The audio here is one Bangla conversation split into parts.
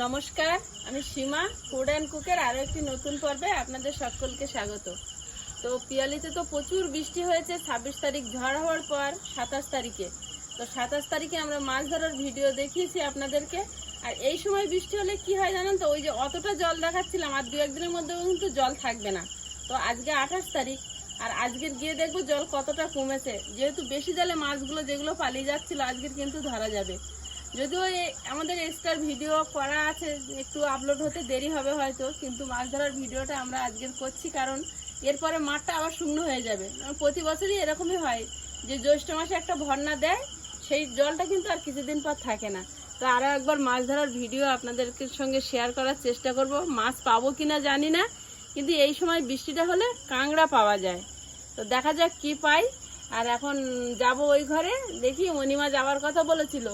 নমস্কার, আমি সীমা ফুড অ্যান্ড কুকের আরও একটি নতুন পর্বে আপনাদের সকলকে স্বাগত। তো পিয়ালিতে তো প্রচুর বৃষ্টি হয়েছে, ছাব্বিশ তারিখ ঝড় হওয়ার পর সাতাশ তারিখে। তো সাতাশ তারিখে আমরা মাছ ধরার ভিডিও দেখিয়েছি আপনাদেরকে। আর এই সময় বৃষ্টি হলে কি হয় জানেন তো, ওই যে অতটা জল দেখাচ্ছিলাম, আর দু একদিনের মধ্যেও কিন্তু জল থাকবে না। তো আজকে আঠাশ তারিখ, আর আজকের গিয়ে দেখব জল কতটা কমেছে। যেহেতু বেশি জলে মাছগুলো যেগুলো পালিয়ে যাচ্ছিল, আজকের কিন্তু ধরা যাবে। যদিও আমাদের এক্সট্রা ভিডিও করা আছে, একটু আপলোড হতে দেরি হবে হয়তো, কিন্তু মাছ ধরার ভিডিওটা আমরা আজকের করছি কারণ এরপরে মাঠটা আবার শুকনো হয়ে যাবে। প্রতি বছরই এরকমই হয় যে জ্যৈষ্ঠ মাসে একটা ভর্না দেয়, সেই জলটা কিন্তু আর কিছুদিন পর থাকে না। তো আরও একবার মাছ ধরার ভিডিও আপনাদের সঙ্গে শেয়ার করার চেষ্টা করব, মাছ পাবো কি না জানি না, কিন্তু এই সময় বৃষ্টিটা হলে কাঁংড়া পাওয়া যায়। তো দেখা যাক কি পাই, আর এখন যাব ওই ঘরে, দেখি মণিমা যাওয়ার কথা বলেছিল।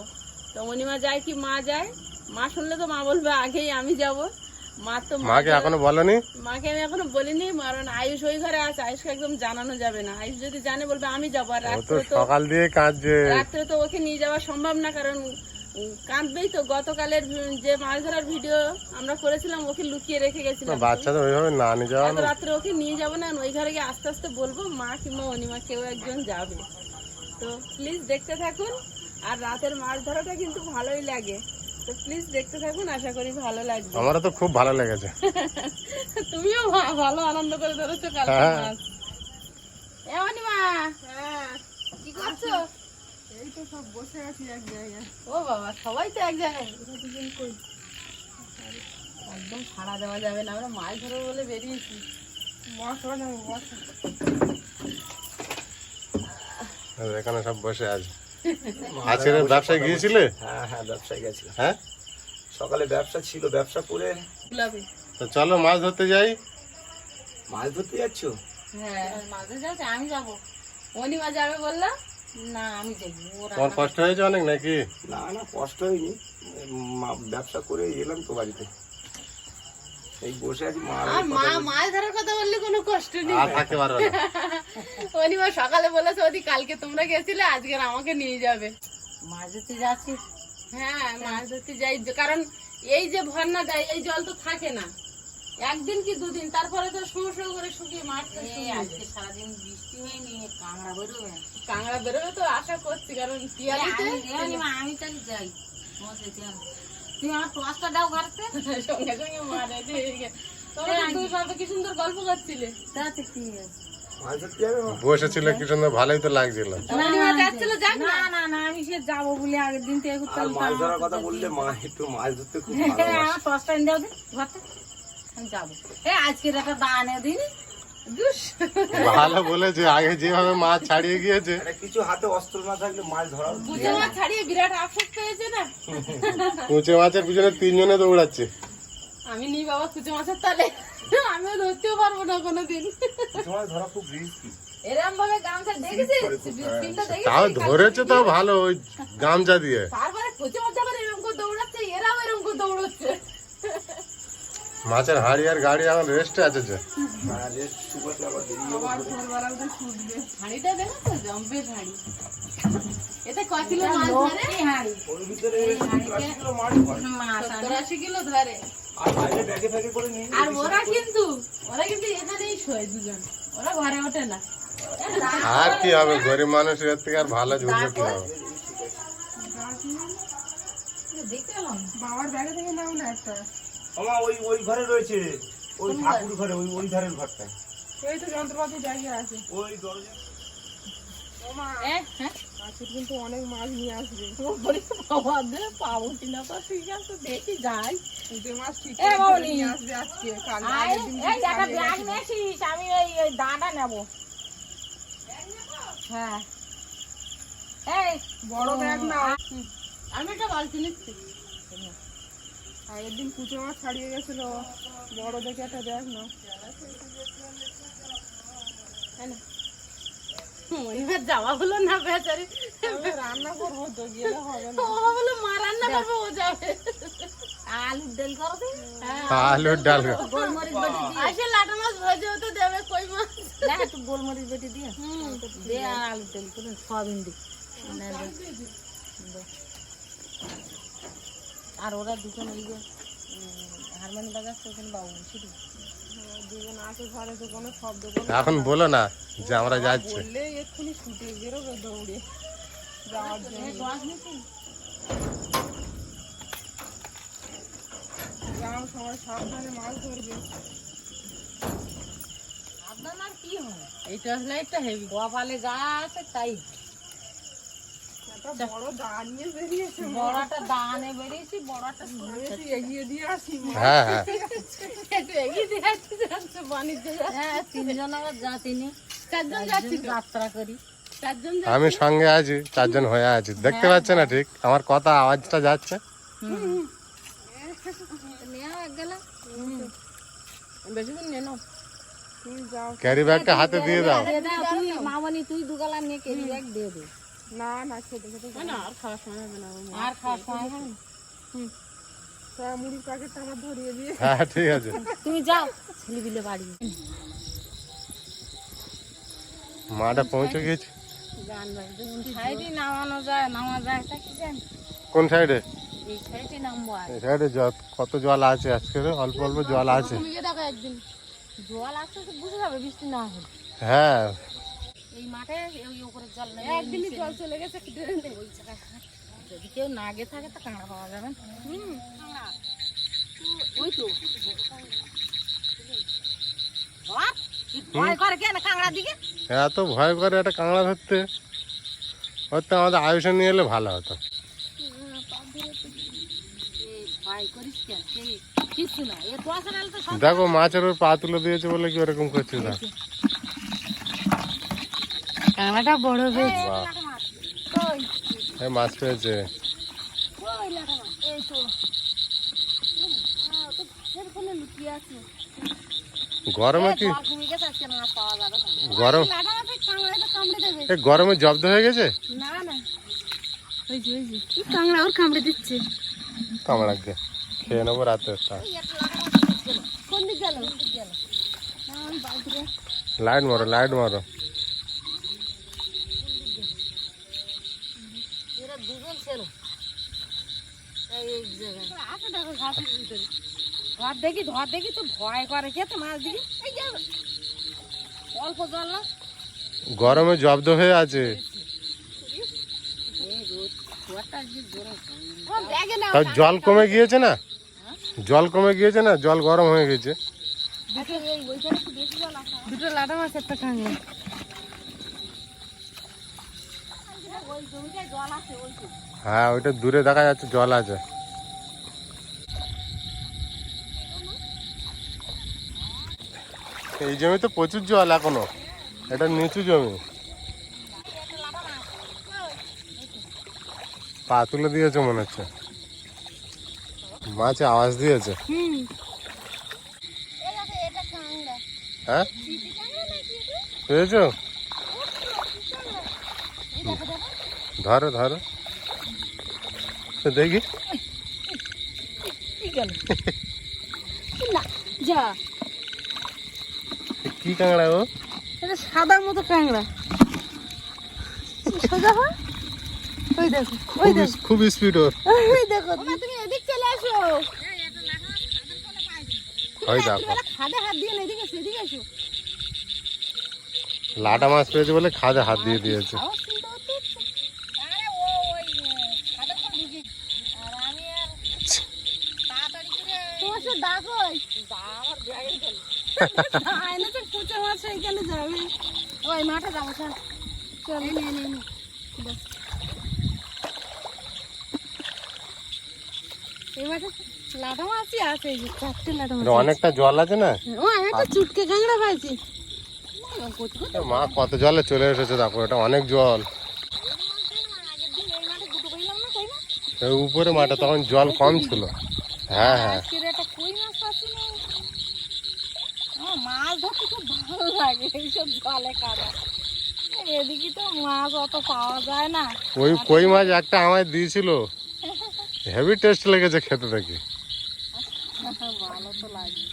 তো মণিমা যায় কি মা যায়? মা শুনলে তো মা বলবে আগেই আমি যাব। মা তো মাকে এখনও বলনি? মাকে আমি এখনও বলিনি কারণ আয়ুষ ওই ঘরে আছে। আয়ুষকে একদম জানানো যাবে না। আয়ুষ যদি জানে বলবে আমি যাব। আর রাত্রে তো সকাল দিয়ে কাঁদছে। রাত্রে তো ওকে নিয়ে যাওয়া সম্ভব না কারণ কাঁদবেই তো। গতকালের যে মাছ ধরার ভিডিও আমরা করেছিলাম ওকে লুকিয়ে রেখে গেছিলাম। বাচ্চাদের ওইভাবে না নিয়ে যাওয়া রাত্রে ওকে নিয়ে যাব না ওই ঘরে গিয়ে আস্তে আস্তে বলব মা কিংবা অনিমা কেউ একজন যাবে। তো প্লিজ দেখতে থাকুন। আর রাতের মাছ ধরাটা কিন্তু ভালোই লাগে। তো প্লিজ দেখতে থাকুন আশা করি ভালো লাগবে। আমারও তো খুব ভালো লেগেছে। তুমিও ভালো আনন্দ করে ধরেছো কালকে হ্যাঁ। মাছ। এ অনিমা! কি করছ? এই তো সব বসে আছি এক জায়গায়। ও বাবা সবাই তো এক জায়গায়। একদম সাড়া দেওয়া যাবে না আমরা মাছ ধরবো বলে বেরিয়েছি। বস বস। আমি এখানে সব বসে আছে। আজকের ব্যবসায় গিয়েছিলে? হ্যাঁ হ্যাঁ ব্যবসায় গেছিলাম। হ্যাঁ? সকালে ব্যবসা ছিল ব্যবসা করে। তো চলো মাছ ধরতে যাই। মাছ ধরতে যাচ্ছ? হ্যাঁ মাঝে যাচ্ছে আমি যাব। অনিমা যাবে বললা না আমি তোমার কষ্ট হয়েছে অনেক নাকি? না না কষ্ট হয়নি। মা- ব্যবসা করে এলাম তো বাড়িতে। এই বসে আর মা মাছ ধরার কথা বললে কোনো কষ্ট নেই। আর থাকতে পারবে না। অনিমা সকালে বলেছে ওদি কালকে তোমরা গেছিলে আজকে আমাকে নিয়ে যাবে। মাছ ধরতে যাচ্ছি। হ্যাঁ মাছ ধরতে যাই। কারণ এই যে ভর্না দেয় এই জল তো থাকে না। একদিন কি দুদিন? তারপরে তো সমস্যা করে শুকিয়ে মাঠ তো শুকিয়ে যায়। সারাদিন বৃষ্টি হয়নি কামড়া বেরোবে। কাঁকড়া বেরোবে তো আশা করছি কারণ পিয়ালিতে আমি তাহলে যাই। হবে। তুমি আমার টসটা দাও ঘরতে সঙ্গে সঙ্গে মারে তোমরা বাবা কি সুন্দর গল্প করছিলে। তাতে কি আছে? মাছ ধরতে যাবে মা? বসেছিল কি সুন্দর ভালোই তো লাগছিল অনিমা যাচ্ছিল যাক না। না না না আমি সে যাব বলে আগের দিন থেকে মাছ ধরার কথা বললে মা একটু মাছ ধরতে খুব ভালো আমার টসটা এনে দাও দিন ঘরতে। আমি যাব। এ আজকের একটা দানে দিন। ভালো বলেছে আগে যেভাবে মাছ ছাড়িয়ে গিয়েছে। কিছু হাতে অস্ত্র না থাকলে মাছ ধরা বুঝে মাছ ছাড়িয়ে বিরাট আফসোস পেয়েছে না? কুচে মাছের পিছনে তিনজনে দৌড়াচ্ছে। আমি নি বাবা কুচো মাছের তালে। আমিও ধরতেও পারব না কোনোদিন। কিছু মাছ ধরা খুব রিস্কি এরকম ভাবে গামছা দেখেছিস? সিনটা তাও দেখেছিস? ধরেছে তাও ভালো ওই গামছা দিয়ে। তারপরে কুচো মাছ যখন এরকম করে দৌড়াচ্ছে এরাও এরকম করে দৌড়াচ্ছে মাছের হাড়ি আর গাড়ি এখন রেস্টে আছে যে। আর এর ক ওর কিন্তু ওরা কিন্তু এখানেই শোয় দুজন। ওরা ঘরে ওঠে না। আর হবে গরিব মানুষ মানুষের থেকে আর ভালো ঝুলবে কি হবে? দেখতে বাবার ব্যাগে থেকে নাও না একটা। আমা ওই ওই ঘরে রয়েছে। ওই ঠাকুর ঘরে ওই ওই ধারের ঘরটায় এই তো যন্ত্রপাতি জায়গা আছে। ওই দরজা। ওমা হ্যাঁ? আজকের কিন্তু অনেক মাছ নিয়ে আসবে। বলি বাবা দে পাবো কিনা তো ঠিক আছে দেখি যাই। পুঁটে মাছ ঠিক এ করে বাবলি। নিয়ে আসবে আজকে কাল আগের দিন এই একটা ব্যাগ গেছিল। আমি ওই ওই দাঁড়া নেব। হ্যাঁ। এই বড় ব্যাগ না আমি একটা বালতি নিচ্ছি। আগের দিন কুচো মাছ ছাড়িয়ে গেছিল। বড় দেখে একটা দেখ না। যাওয়া হলো না বেচারি। রান্না করব তো গেলে হবে না। ও বলে মা রান্না করব ও যাবে। আলুর ডাল করো আলুর ডাল। গোলমরিচ বেটে দিয়ে। আসে লাটা মাছ ভেজেও তো দেবে কই মাছ? না একটু গোলমরিচ বেটে দিয়ে। দে আর আলুর ডাল করে দি। দে। দে। আর ওরা দুজন ওই যে বাজাচ্ছে ওখানে বাবু শুধু। দুজন আছে ঘরে তো কোনো শব্দ এখন বলো না যে আমরা যাচ্ছি। বললে এক্ষুনি ছুটে বেরোবে দৌড়ে। যাওয়ার জন্য। সবাই সাবধানে মাছ ধরবে। আপনার আর কি হয় এই টর্চ লাইটটা হেভি কপালে যা আছে তাই। হ্যাঁ হ্যাঁ। হ্যাঁ তিনজন আবার যা তিনি চারজন যাচ্ছি তো? যাত্রা করি। চারজন আমি সঙ্গে আছি চারজন হয়ে আছি। দেখতে পাচ্ছে না ঠিক? আমার কথা আওয়াজটা যাচ্ছে? ক্যারি ব্যাগটা হাতে দিয়ে দাও। মামনি তুই দুগালা নিয়ে কেরি ব্যাগ দিয়ে দে। না না খেতে খেতে না আর খাওয়ার সময় হবে না আর খাওয়ার সময় হবে না। সব মুড়ির প্যাকেটটা আমার ধরিয়ে দিয়ে। হ্যাঁ ঠিক আছে। তুমি যাও ছেলে বাড়ি। মাটা পৌঁছে গেছি? গান বাজছে সাইডে নামানো যায় নামা যায় তা কি জানি? কোন সাইডে? এই সাইডে জল কত জল আছে আজকে? অল্প অল্প জল আছে। তুমি গিয়ে দেখো একদিন। জল আসছে তো বুঝে যাবে বৃষ্টি না হলে। হ্যাঁ এই মাঠে এই উপরে জল নেই একদিনই জল চলে গেছে ওই জায়গায় যদি কেউ না গে থাকে তো কাঁকড়া পাওয়া যাবে না। ওই তো। ভয় করে কেন কাঁকড়ার দিকে? এত ভয় করে একটা কাঁকড়া ধরতে। হয়তো আমাদের আয়ুষে নিয়ে এলে ভালো হতো। দেখো মাছের ওর পা তুলে দিয়েছে বলে কি ওরকম করছে না কাঁকড়াটা বড় হয়েছে। এই মাছ পেয়েছে। ওই লাটা মাছ এই তো আহ, তো সেরকম লুকিয়ে আছে গরমে কি। গরম গরমে জব্দ হয়ে গেছে? না না। ওই যে ওই যে কাঁকড়া ওর কামড়ে দিচ্ছে। কামড়াকে খেয়ে নেব রাতে লাইট মারো লাইট মারো এরা দুজন ছিল এই এক জায়গায় আছে দেখো ঘাসের ভিতরে ধর দেখি ধর দেখি তো ভয় করে কে তো মাছ দিকে অল্প জল না গরমে জব্দ হয়ে আছে। তাও জল কমে গিয়েছে না? জল কমে গিয়েছে না? জল গরম হয়ে গেছে। দুটো জল আছে। দুটো লাটা মাছ একটা তো হ্যাঁ ওইটা দূরে দেখা যাচ্ছে জল আছে। এই জমিতে প্রচুর জল এখনও। এটা নিচু জমি। পা তুলে দিয়েছে মনে হচ্ছে। মাছে আওয়াজ দিয়েছে। হ্যাঁ? পেয়েছ? ধরো ধরো। দেখি। যা। কি কাঁকড়া ও এটা সাদার মতো কাঁকড়া। সোজা হয় ওই দেখো খুব ইস- খুব স্পিড ওর। ওই দেখো। তুমি এদিক চলে আসো। ওই দেখো। খাদে হাত দিয়ে এদিকে এসো, এদিকে আসো লাটা মাছ পেয়েছে বলে খাদে হাত দিয়ে দিয়েছে। ওই তাড়াতাড়ি করে তোমার সে ডাক ওই আমার ব্যাগে গেল আয়না তো কুচো মাছ এইখানে যাবে ওই মাঠে যাব চল। চল নে নে নে। এই মাঠে লাটা মাছই আছে এই চারটে লাটা মাছ অনেকটা জল আছে না? ও একটা চুটকে কাঁকড়া পাইছি মা কত জলে চলে এসেছে দেখো এটা অনেক জল। এই এই উপরে মাঠে তখন জল কম ছিল। হ্যাঁ হ্যাঁ আজকের একটা কই মাছ পাচ্ছি না আমার মাছ ধরতে খুব ভালো লাগে এইসব জলে কাদা। এদিকে তো মাছ অত পাওয়া যায় না। ওই কই মাছ একটা আমায় দিয়েছিল। হেভি টেস্ট লেগেছে খেতে দেখি। ভালো তো লাগে।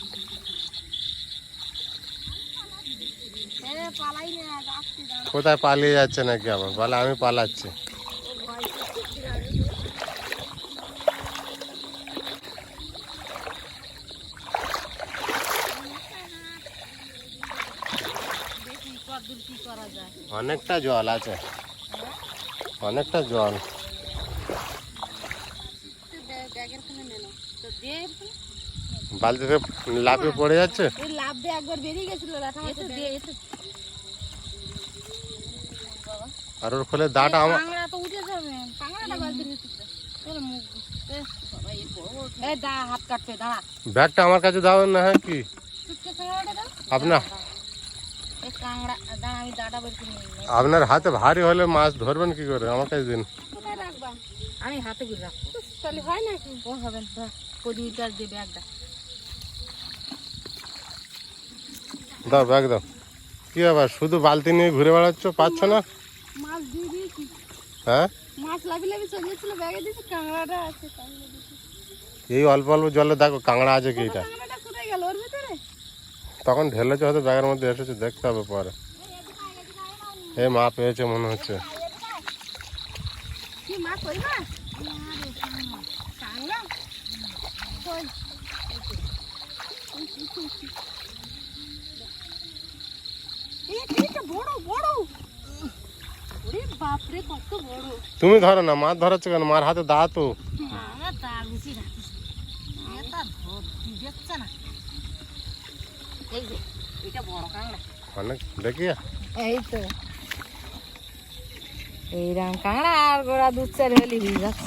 কোথায় পালিয়ে যাচ্ছে নাকি আবার? বলে আমি পালাচ্ছি করা যায় অনেকটা জল আছে অনেকটা জল তো ব্যাগ- ব্যাগের খানে নেনো তো দিয়ে এরকম। বালতিতে লাফিয়ে পড়ে যাচ্ছে ওই লাভ দিয়ে একবার বেরিয়ে গেছিল লাঠা এসে দিয়ে এসে আর ওর খোলে দাটা আমার কাঁকড়া তো উঠে যাবে কাঁকড়াটা বালতি নিতে তোর মুখ এ, বাবা, এই বড় বড় এই দা হাত কাটবে দাঁড়া ব্যাগটা আমার কাছে দাও না হ্যাঁ কি চুটকে কাঁকড়াটা দাও আপনার এই কাঁকড়া দাঁড়া আমি দাঁড়া বের করে নিই আপনার হাতে ভারী হলে মাছ ধরবেন কি করে? আমার কাছে দিন। আমি হাতে করে রাখব। তাহলে হয় নাকি? ও হবে না। পরিমিটার দিয়ে ব্যাগটা দাও ব্যাগ দাও কি আবার শুধু বালতি নিয়ে ঘুরে বেড়াচ্ছ? পাচ্ছ না? মাছ দিয়ে দিয়েছি। হ্যাঁ? মাছ লাভি লাভি চলে ব্যাগে দিয়েছি কাঁকড়াটা আছে এই অল্প অল্প জলে দেখো কাঁকড়া আছে কি এটা। কাঁকড়াটা কোথায় গেল? ওর ভিতরে? তখন ঢেলেছে হয়তো ব্যাগের মধ্যে এসেছে দেখতে হবে পরে। এ মা পেয়েছে মনে হচ্ছে? এই, তুমি ধরো না মাছ ধরাচ্ছে কেন? মার হাতে দা তো। আমার দা গুছি রাখিস এটা ধরতি দেখছে না এই যে এটা বড় কাঁকড়া অনেক দেখি এই তো এইরাম কাঁকড়া আর গোড়া দুধ চার হলি হয়ে যাচ্ছে।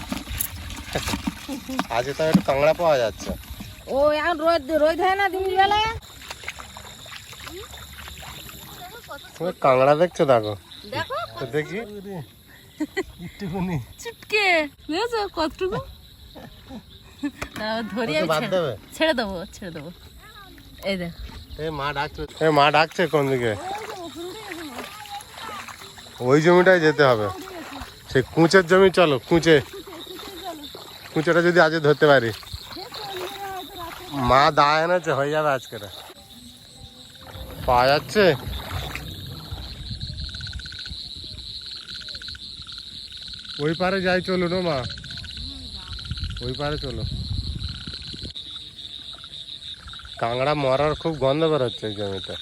আজকে তো একটু কাঁকড়া পাওয়া যাচ্ছে। ও এখন রোদ রোদ হয় না দিনের বেলা কাঁকড়া দেখছ দেখো। দেখো। দেখি। একটুখানি। চুটকে বুঝেছ কতটুকু? ধরি আমি ছেড়ে- ছেড়ে দেবো ছেড়ে দেবো। এই দেখ। এ মা ডাকছে। এ মা ডাকছে কোন দিকে? ওই জমিটায় যেতে হবে। সে কুঁচের জমি চলো, কুঁচে। কুঁচেটা যদি আজকে ধরতে পারি। মা দা এনেছে, হয়ে যাবে আজকে পাওয়া যাচ্ছে? ওই পারে যাই চলো না মা? ওই পারে চলো। কাঁকড়া মরার খুব গন্ধ বেরোচ্ছে এই জমিতে।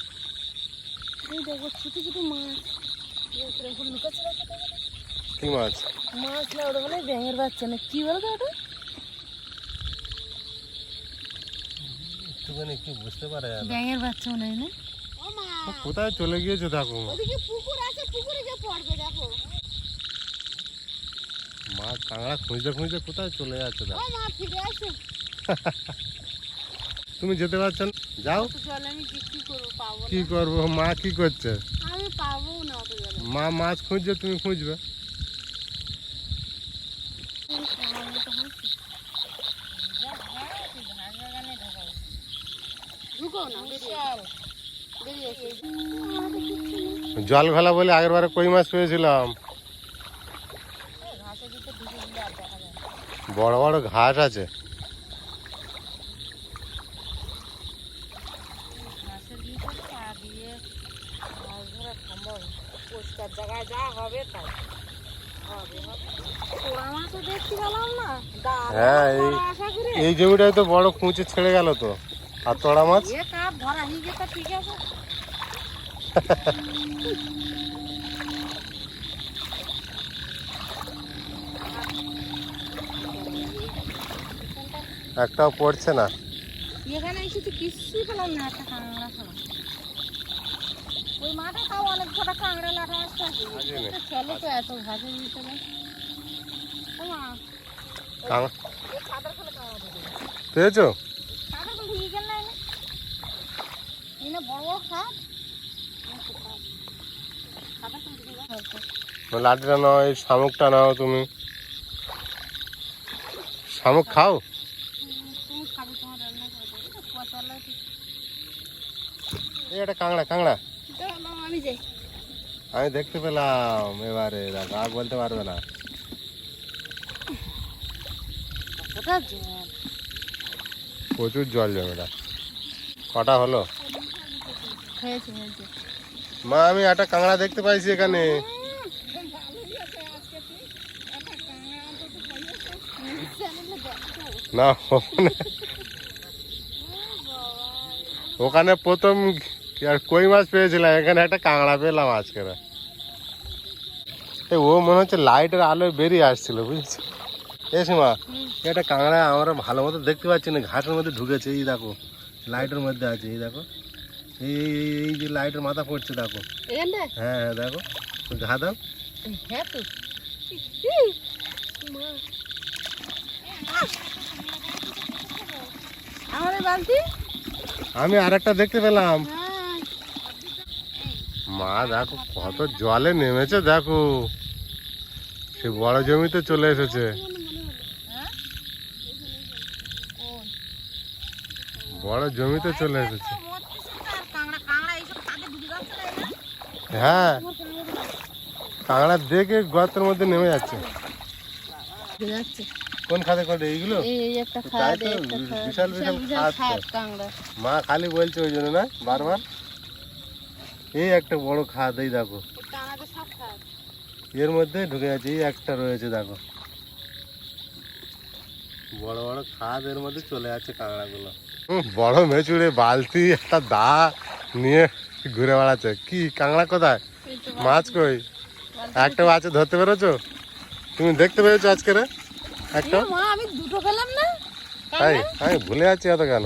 কি মাছ? মাছ না ওটা বলে ব্যাঙের বাচ্চা না কি বলতো ওটা? একটুখানি কি বুঝতে পারা যাবে ব্যাঙের বাচ্চা মনে হয় না? কোথায় চলে গিয়েছে দেখো মা। ওদিকে পুকুর আছে পুকুরে গিয়ে পড়বে দেখো। মাছ কাঁকড়া খুঁজতে খুঁজতে কোথায় চলে যাচ্ছে ও দেখো মা ফিরে আসো। তুমি যেতে পারছ না? যাও। আমি কি করব? মা কি করছে? আমি পাবো না মা মাছ খুঁজছে তুমি খুঁজবে। জল ঘোলা বলে আগের বারে কই মাছ পেয়েছিলাম? বড় বড় ঘাস আছে মাছের ভিতরে পা দিয়ে মাছ ধরা সম্ভব পরিষ্কার জায়গায় যা হবে তাই। হ্যাঁ এই জমিটায় তো বড় কুঁচে ছেড়ে গেল তো। আর তোড়া মাছ? ঠিক আছে। একটাও পড়ছে না। এখানে এসে তো পেলাম না একটা ওই মাঠে তাও অনেক কটা কাঁকড়া। চলো তো এত দেবে পেয়েছ? লাঠিটা নাও এই শামুকটা নাও তুমি। শামুক খাও? একটা কাঁকড়া কাঁকড়া। আমি দেখতে পেলাম এবারে আর বলতে পারবে না। প্রচুর জল জমেটা কটা হলো? মা আমি একটা কাঁকড়া দেখতে পাইছি এখানে। না ওখানে প্রথম আর কই মাছ পেয়েছিলাম? এখানে একটা কাঁকড়া পেলাম আজকে। এ ও মনে হচ্ছে লাইটের আলোয় বেরিয়ে আসছিল বুঝেছি? এ সীমা একটা কাঁকড়া আমরা ভালো মতো দেখতে পাচ্ছি না ঘাসের মধ্যে ঢুকেছে এই দেখো লাইটের মধ্যে আছে এই দেখো। এই এই- যে লাইটের মাথা পড়ছে দেখো। হ্যাঁ হ্যাঁ দেখো ঘা দাও। হ্যাঁ তো। আমি আর একটা দেখতে পেলাম। মা দেখো কত জলে নেমেছে দেখো। সে বড় জমিতে চলে এসেছে। বড় জমিতে চলে এসেছে। হ্যাঁ। কাঁকড়া দেখে গর্তের মধ্যে নেমে যাচ্ছে। কোন খাদে করে এইগুলো? বিশাল বিশাল মা খালি বলছে ওই জন্য না বারবার। এই একটা বড় খাদ এই দেখো। এর মধ্যে ঢুকে যাচ্ছে এই একটা রয়েছে দেখো। বড় বড় খাদ এর মধ্যে চলে যাচ্ছে কাঁকড়াগুলো। হুম, বড় মেচুড়ে বালতি একটা দা নিয়ে ঘুরে বেড়াচ্ছে। কি কাঁকড়া কোথায়? মাছ কই? একটা মাছ ধরতে পেরেছ? তুমি দেখতে পেরেছ আজকে রে? একটা? মা আমি দুটো পেলাম না। তাই আমি ভুলে আছি এত কেন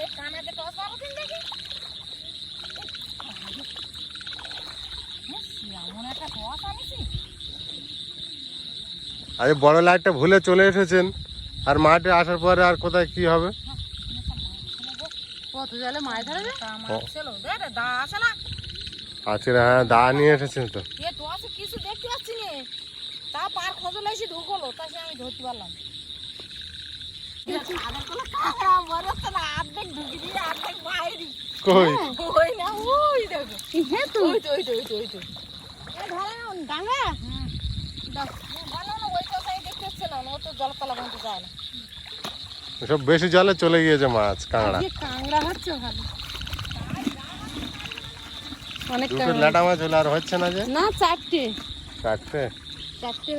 এই কানাতে টস মারো দিন দেখি এমন একটা টস আনিছি আরে বড় লাইটটা ভুলে চলে এসেছেন। আর মাঠে আসার পরে আর কোথায় কি হবে? আছে হ্যাঁ দা নিয়ে এসেছেন তো। কিছু দেখতে পাচ্ছি না। তা পার খোঁজল এসে ঢুকলো তাকে আমি ধরতে পারলাম। খাদের কোনো কাঁকড়া মরে হচ্ছে না অর্ধেক ঢুকি দিয়ে অর্ধেক বাইরে কই? না ওই দেখো। হ্যাঁ তো ওই তো ওই তো ওই তো। সব বেশি জলে চলে গিয়েছে মাছ কাঁকড়া। যে কাংড়া হচ্ছে ভালো অনেক দুটো ল্যাটা মাছ হলে আর হচ্ছে না যে? না চারটে। চারটে? চারটে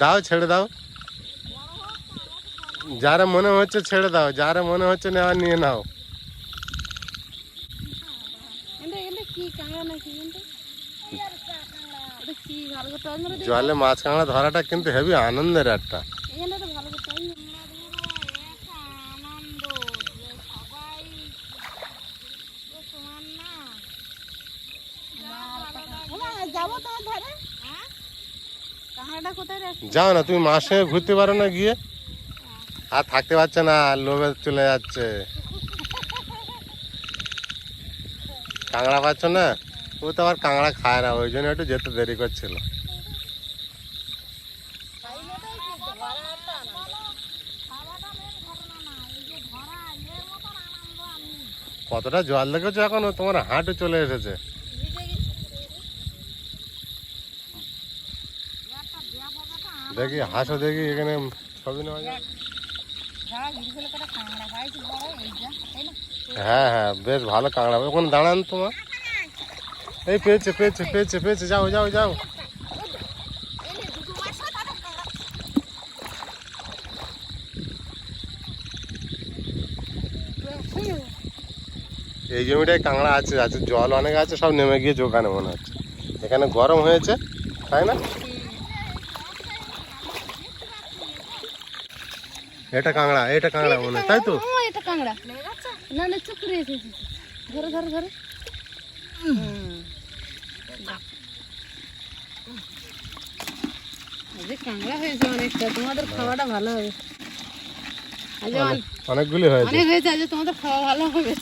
দাও ছেড়ে দাও। যারা মনে হচ্ছে ছেড়ে দাও যারা মনে হচ্ছে নেওয়া নিয়ে নাও এটা এটা কি কাঁকড়া নাকি এটা এটা কি ভালো করতে হবে না জলে মাছ কাঁকড়া ধরাটা কিন্তু হেভি আনন্দের একটা। যাও না তুমি মাছ সঙ্গে ঘুরতে পারো না গিয়ে। আর থাকতে পারছে না লোভে চলে যাচ্ছে। কাঁকড়া পাচ্ছ না? ও তো আবার কাঁকড়া খায় না ওই জন্য একটু যেতে দেরি করছিল। কতটা জল দেখেছ এখন? তোমার হাঁটু চলে এসেছে। দেখি, হাসো দেখি, এখানে ছবি নেওয়া যায়। হ্যাঁ হ্যাঁ বেশ ভালো কাঁকড়া। ওখানে দাঁড়ান তোমার। এই পেয়েছে পেয়েছে পেয়েছে পেয়েছে, যাও যাও যাও। এই জমিটায় কাঁকড়া আছে আছে জল অনেক আছে সব নেমে গিয়ে ওখানে মনে হচ্ছে। এখানে গরম হয়েছে তাই না? এটা কাঁকড়া এটা কাঁকড়া মনে তাই তো? এটা কাঁকড়া। না না চুপ করে এসেছে ধরো ধরো ধরো। কাঁকড়া হয়েছে অনেকটা তোমাদের খাওয়াটা ভালো হবে। অনেকগুলি হয়েছে। অনেক হয়েছে আজ তোমাদের খাওয়া ভালো হবে।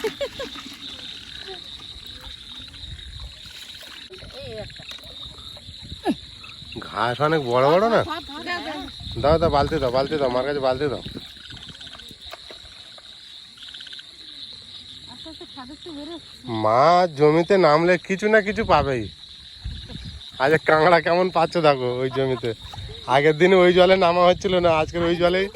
ঘাস অনেক বড় বড় না? দাও দাও, বালতি দাও বালতি দাও আমার কাছে বালতি দাও। মাছ জমিতে নামলে কিছু না কিছু পাবেই। আজ কাঁকড়া কেমন পাচ্ছ দেখো ওই জমিতে? আগের দিনে ওই জলে নামা হচ্ছিল না, আজকের ওই না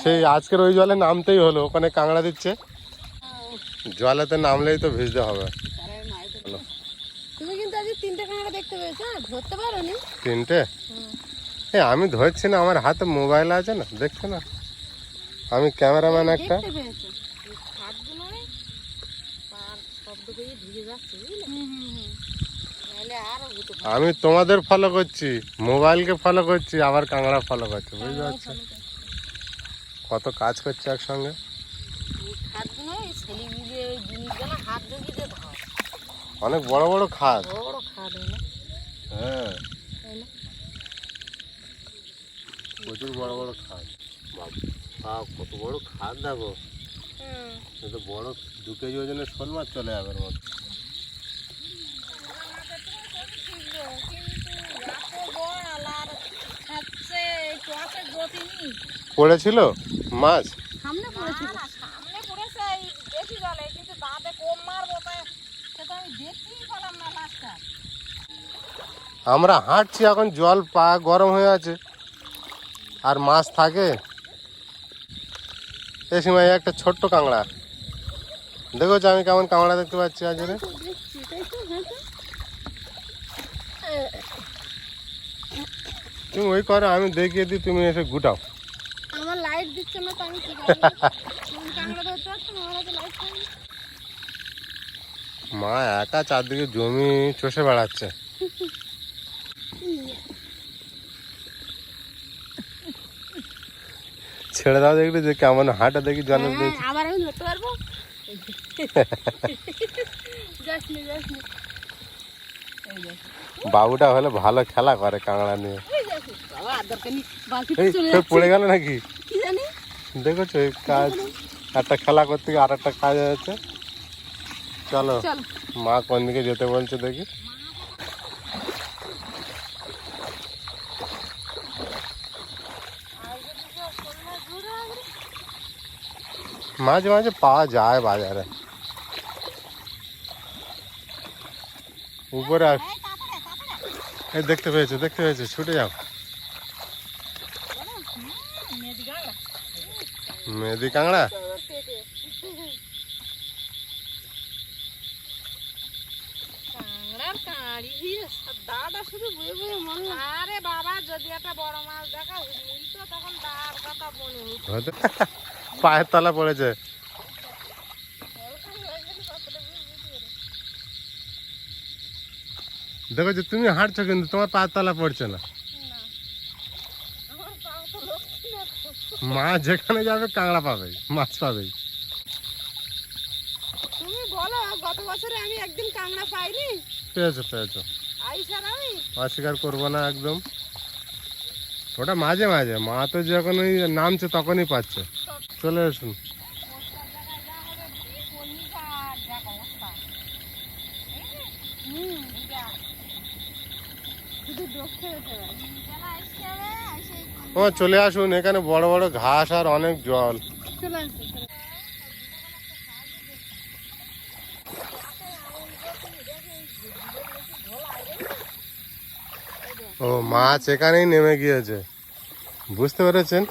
সেই আজকের ওই জলে নামতেই হলো, ওখানে কাঁকড়া দিচ্ছে। জলেতে নামলেই তো ভিজতে হবে তুমি কিন্তু তিনটে কাঁকড়া দেখতে পেয়েছ হ্যাঁ ধরতে পারো নি তিনটে এ আমি ধরছি না আমার হাতে মোবাইল আছে না দেখছ না? আমি ক্যামেরাম্যান একটা। আমি তোমাদের ফলো করছি মোবাইলকে ফলো করছি আবার কাংড়া ফলো করছি বুঝতে পারছ? কত কাজ করছে একসঙ্গে? অনেক বড় বড় খাদ বড় বড় হ্যাঁ। প্রচুর বড় বড় খাদ বাবা কত বড় খাদ দেখো। তো বড় দু কেজি ওজনের শোল মাছ চলে যাবে মধ্যে। পড়েছিল মাছ? সামনে পড়েছিল। সামনে পড়েছে বেশি জলে কিন্তু দাঁতে কম মারবো তাই সেটা আমি দেখতেই পেলাম না লাস্টটা আমরা হাঁটছি এখন জল পা গরম হয়ে আছে। আর মাছ থাকে। এই সময় একটা ছোট্ট কাঁকড়া। দেখো যে আমি কেমন কাঁকড়া দেখতে পাচ্ছি আজ তুমি ওই করো আমি দেখিয়ে দিই তুমি এসে গুটাও। আমার লাইট দিচ্ছে না তো আমি কি মা একা চারদিকে জমি চষে বেড়াচ্ছে। ছেড়ে দাও দেখবি যে কেমন হাঁটা দেখি জলের হ্যাঁ, আবার আমি ধরতে পারব? বাবুটা হলে ভালো খেলা করে কাঁকড়া নিয়ে। পড়ে গেল নাকি? দেখেছ কাজ? একটা খেলা করতে গিয়ে আর একটা কাজ হয়েছে। চলো। মা কোন দিকে যেতে বলছে দেখি। মাঝে মাঝে পাওয়া যায় বাজারে। উপরে আস এই দেখতে পেয়েছ দেখতে পেয়েছ ছুটে যাও। মেহেদি কাঁকড়া? মনে আরে বাবা যদি একটা বড় মাছ দেখা তখন তার কথা মনে হতে পায়ের তলা পড়েছে। দেখো যে তুমি হাঁটছো কিন্তু তোমার পায়ের তলা পড়ছে না। মাছ যেখানে যাবে কাঁকড়া পাবে মাছ পাবে তুমি বলো গত বছরে আমি একদিন কাঁকড়া পাইনি? পেয়েছ পেয়েছ। অস্বীকার করব না একদম। ওটা মাঝে মাঝে। মা তো যখন ওই নামছে তখনই পাচ্ছে। চলে আসুন। ও চলে আসুন, এখানে বড় বড় ঘাস আর অনেক জল। ও, মাছ এখানেই নেমে গিয়েছে। বুঝতে পেরেছেন?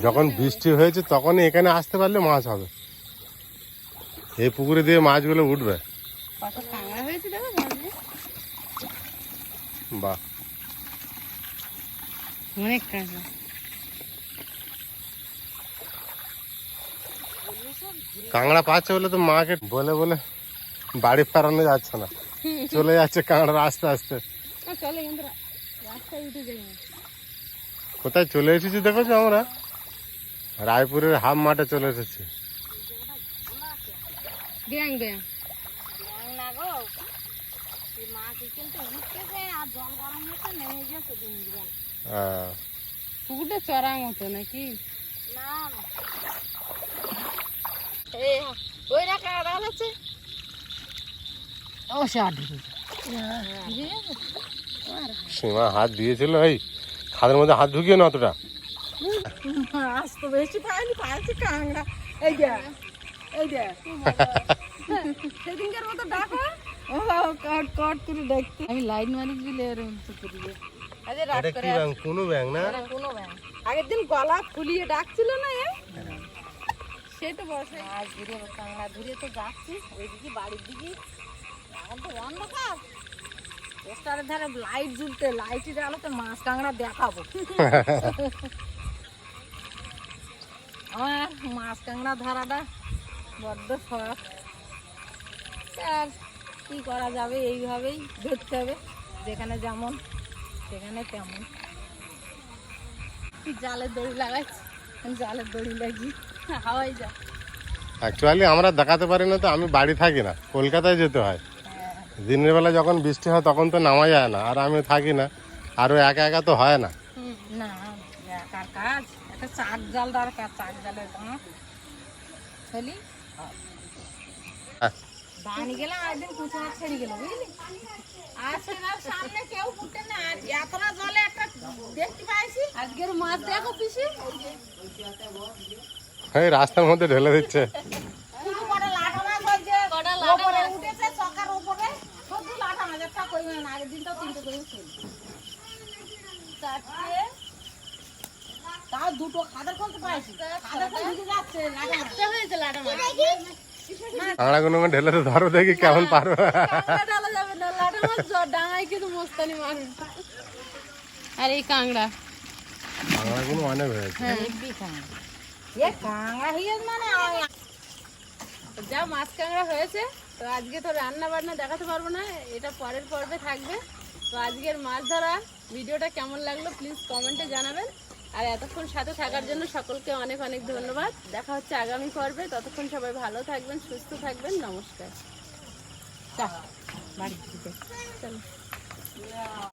যখন বৃষ্টি হয়েছে তখনই এখানে আসতে পারলে মাছ হবে। এই পুকুরে দিয়ে মাছগুলো উঠবে। বাহ। অনেক কাঁকড়া। পাচ্ছে বলে তো মাকে বলে বলে বাড়ি ফেরানো যাচ্ছে না। চলে যাচ্ছে কাঁকড়া আস্তে আস্তে। কোথায় চলে এসেছি দেখেছ আমরা? রায়পুরের হাফ মাঠে চলে এসেছে। ব্যাং ব্যাং। ব্যাং না গো। এই কিন্তু উঠতেছে আর জল গরম হচ্ছে নেমে গেছে দিন আহ, পুকুরটা চড়া মতো নাকি? না না। ওই রাখা আড়াল আছে? সে আর সীমা হাত দিয়েছিল এই খাদের মধ্যে হাত ঢুকিয়ে না অতটা। মাছ তো বেশি পাইনি পাইছি কাঁকড়া। এই যে এই যে সেদিনকার মতো ডাকো। ও কট কট করে দেখতে। আমি লাইন মারি দিলে এরকম পুকুরে দিয়ে আজকে রাত এটা কি ব্যাং? কোনো ব্যাং না? কোনো ব্যাং। আগের দিন গলা ফুলিয়ে ডাকছিল না এ? সেই তো বসে। মাছ ধরে কাঁকড়া ধরে তো যাচ্ছি। ওইদিকে বাড়ির দিকে। এখন তো অন্ধকার। পোস্টারের ধারে লাইট জ্বলতে লাইটের আলোতে মাছ কাঁকড়া দেখাবো। আমার মাছ কাঁকড়া ধরাটা বড্ড শখ। আর কি করা যাবে এইভাবেই ধরতে হবে। যেখানে যেমন সেখানে তেমন। জালের দড়ি লাগাচ্ছি জালের দড়ি লাগি হাওয়াই যা। অ্যাকচুয়ালি আমরা দেখাতে পারি না তো আমি বাড়ি থাকি না কলকাতায় যেতে হয়। দিনের বেলা যখন বৃষ্টি হয় তখন তো নামা যায় না আর আমি থাকি না আরও একা একা তো হয় না। একটা চাক জাল দরকার চাক জালের ফেলি হ্যাঁ। একদিন কুচু মাছ ছেড়ে গেল বুঝলি? আর সামনে কেউ ফুটে না আর এতটা জলে একটা দেখতে পাইছি। আজকের মাছ দেখো পিসি। এই রাস্তার মধ্যে ঢেলে দিচ্ছে। চারটে তাও দুটো খাদের করতে পাইছি? খাদের করে যাচ্ছে? হয়েছে লাটা মাছ কাঁকড়াগুলো ঢেলে তো ধরো দেখি কেমন পারবে। ঢালা যাবে না লাটা মাছ জ- ডাঙায় কিন্তু মস্তানি মারবে। আর এই কাঁকড়া কাঁকড়াগুলো অনেক হয়েছে। হেব্বি কাঁকড়া এ কাঁকড়া হিয়েছ মানে যা মাছ কাঁকড়া হয়েছে তো আজকে তো রান্না বান্না দেখাতে পারব না এটা পরের পর্বে থাকবে। তো আজকের মাছ ধরা ভিডিওটা কেমন লাগল প্লিজ কমেন্টে জানাবেন। আর এতক্ষণ সাথে থাকার জন্য সকলকে অনেক অনেক ধন্যবাদ। দেখা হচ্ছে আগামী পর্বে। ততক্ষণ সবাই ভালো থাকবেন সুস্থ থাকবেন। নমস্কার। চল।